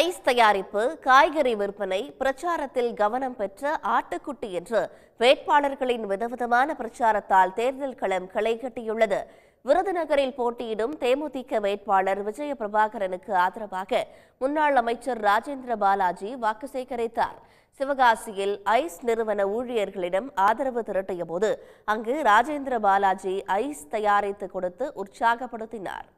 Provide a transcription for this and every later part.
Ice தயாரிப்பு காய்கறி விற்பனை பிரச்சாரத்தில் கவனம் பெற்ற ஆட்டுக்குட்டி என்று வேட்பாளர்களின் விதவிதமான பிரச்சாரத்தால் தேர்தல் களம் களைகட்டியுள்ளது விருதுநகரில் போட்டியிடும் தேமுதிக வேட்பாளர் விஜய பிரபாகரனுக்கு ஆதரவாக முன்னாள் அமைச்சர் ராஜேந்திர பாலாஜி வாக்கு சேகரித்தார். சிவகாசியில் ஐஸ் நிறுவன ஊழியர்களிடம் ஆதரவு திரட்டிய போது அங்கு ராஜேந்திர பாலாஜி ஐஸ் தயாரித்து கொடுத்து உற்சாகப்படுத்தினார்.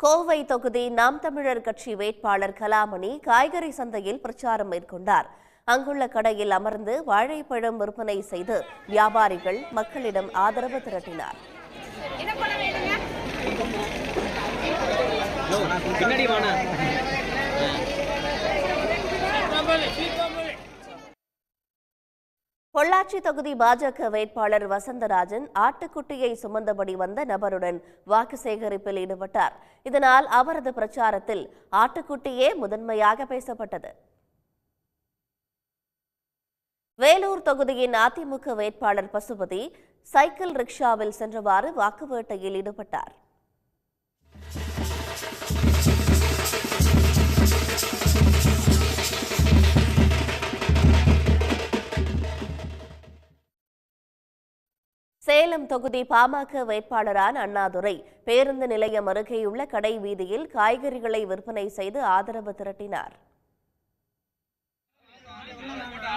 கோவை தொகுதி நாம் தமிழர் கட்சி வேட்பாளர் கலாமணி காய்கறி சந்தையில் பிரச்சாரம் மேற்கொண்டார். அங்குள்ள கடையில் அமர்ந்து வாழைப்பழம் விற்பனை செய்து வியாபாரிகள் மக்களிடம் ஆதரவு திரட்டினார். பொள்ளாச்சி தொகுதி பாஜக வேட்பாளர் வசந்தராஜன் ஆட்டுக்குட்டியை சுமந்தபடி வந்த நபருடன் வாக்கு சேகரிப்பில் ஈடுபட்டார். இதனால் அவரது பிரச்சாரத்தில் ஆட்டுக்குட்டியே முதன்மையாக பேசப்பட்டது. வேலூர் தொகுதியின் அதிமுக வேட்பாளர் பசுபதி சைக்கிள் ரிக்ஷாவில் சென்றவாறு வாக்கு வேட்டையில் ஈடுபட்டார். சேலம் தொகுதி பாமக வேட்பாளரான அண்ணாதுரை பேருந்து நிலையம் அருகேயுள்ள கடை வீதியில் காய்கறிகளை விற்பனை செய்து ஆதரவு திரட்டினார்.